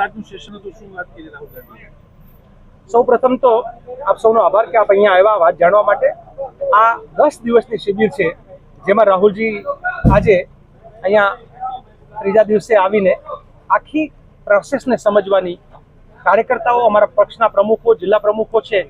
ગાંધી સૌ પ્રથમ તો આપ સૌનો આભાર કે આપ અહીંયા આવ્યા વાત જાણવા માટે. આ દસ દિવસની શિબિર છે, જેમાં રાહુલજી આજે અહીંયા ત્રીજા દિવસે આવીને આખી પ્રોસેસને સમજવાની કાર્યકર્તાઓ, અમારા પક્ષના પ્રમુખો, જિલ્લા પ્રમુખો છે,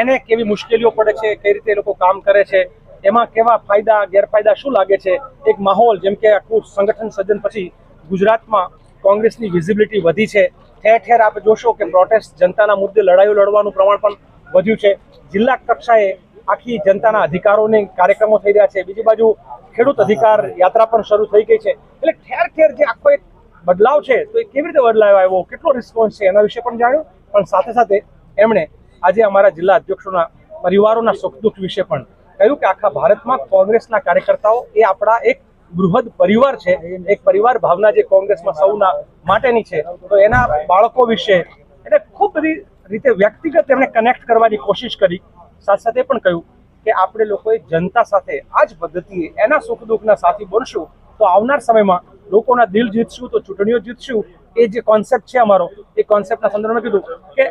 એને કેવી મુશ્કેલીઓ પડે છે, કઈ રીતે એ લોકો કામ કરે છે, એમાં કેવા ફાયદા, ગેરફાયદા શું લાગે છે, એક માહોલ, જેમ કે આખું સંગઠન સર્જન પછી ગુજરાતમાં કોંગ્રેસની વિઝિબિલિટી વધી છે. ઠેર ઠેર આપ જોશો કે પ્રોટેસ્ટ જનતાના મુદ્દે લડાઈઓ લડવાનું પ્રમાણ પણ વધ્યું છે. જિલ્લા કક્ષાએ આખી જનતાના અધિકારોને કાર્યક્રમો થઈ રહ્યા છે. બીજી બાજુ ખેડૂત અધિકાર યાત્રા પણ શરૂ થઈ ગઈ છે. એટલે ઠેર ઠેર જે આખો એક બદલાવ છે, તો એ કેવી રીતે બદલાવ આવ્યો? કેટલો રિસ્પોન્સ છે એના વિશે પણ જાણ્યું. પણ સાથે સાથે એમણે આજે અમારા જિલ્લા અધ્યક્ષોના પરિવારોના સુખ દુઃખ વિશે પણ કહ્યું કે આખા ભારતમાં કોંગ્રેસના કાર્યકર્તાઓ એ આપણા એક બૃહદ પરિવાર છે એક પરિવાર ભાવના જે કોંગ્રેસમાં સૌના માટેની છે તો એના બાળકો વિશે એટલે ખૂબ બધી રીતે વ્યક્તિગત એમણે કનેક્ટ કરવાની કોશિશ કરી સાથે સાથે પણ કહ્યું કે આપણે લોકોએ જનતા સાથે આ જ પદ્ધતિએ એના સુખ દુઃખના સાથી બનશું તો આવનાર સમયમાં લોકોના દિલ જીતશું તો ચૂંટણીઓ જીતશું એ જે કોન્સેપ્ટ છે અમારો એ કોન્સેપ્ટના સંદર્ભમાં કીધું કે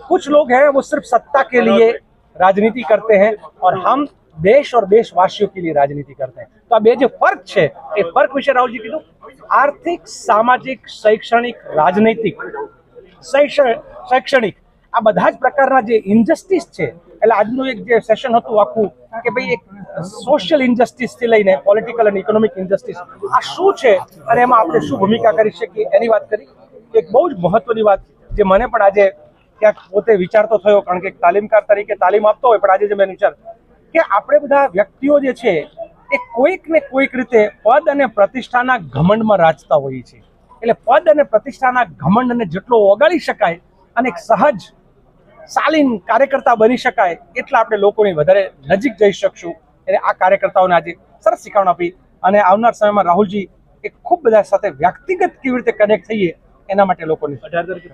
कुछ लोग हैं वो सिर्फ सत्ता के लिए राजनीति करते हैं और हम देश और देशवासियों के लिए राजनीति करते हैं तो આ બે જે ફર્ક છે એ ફર્ક વિશે રાહુલજી કીધું આર્થિક સામાજિક શૈક્ષણિક રાજનૈતિક શૈક્ષ- શૈક્ષણિક આ બધા જ પ્રકારના જે ઇન્જસ્ટિસ છે એટલે આજનું એક જે સેશન હતું આખું કે ભાઈ એક સોશિયલ ઇન્જસ્ટિસ થી લઈને પોલિટિકલ અને ઇકોનોમિક ઇન્જસ્ટિસ આ શું છે અને એમાં આપણે શું ભૂમિકા કરી શકીએ એની વાત કરી એક બહુ જ મહત્વની વાત જે મને પણ આજે ક્યાંક પોતે વિચારતો થયો કારણ કે એક તાલીમકાર તરીકે તાલીમ આપતો હોય પણ આજે જે મેં વિચાર કે આપણે બધા વ્યક્તિઓ જે છે, એ કોઈક ને કોઈક રીતે પદ અને પ્રતિષ્ઠાના ઘમંડમાં રાચતા હોઈએ છીએ. એટલે પદ અને પ્રતિષ્ઠાના ઘમંડને જેટલો ઓગાળી શકાય અને એક સહજ, શાલીન કાર્યકર્તા બની શકાય, એટલા આપણે લોકોની વધારે નજીક જઈ શકશું. એટલે આ કાર્યકર્તાઓને આજે સરસ શીખવણ આપી અને આવનાર સમયમાં રાહુલજી, એ ખૂબ બધા સાથે વ્યક્તિગત કેવી રીતે કનેક્ટ થઈએ, એના માટે લોકોની અઢાર તારીખે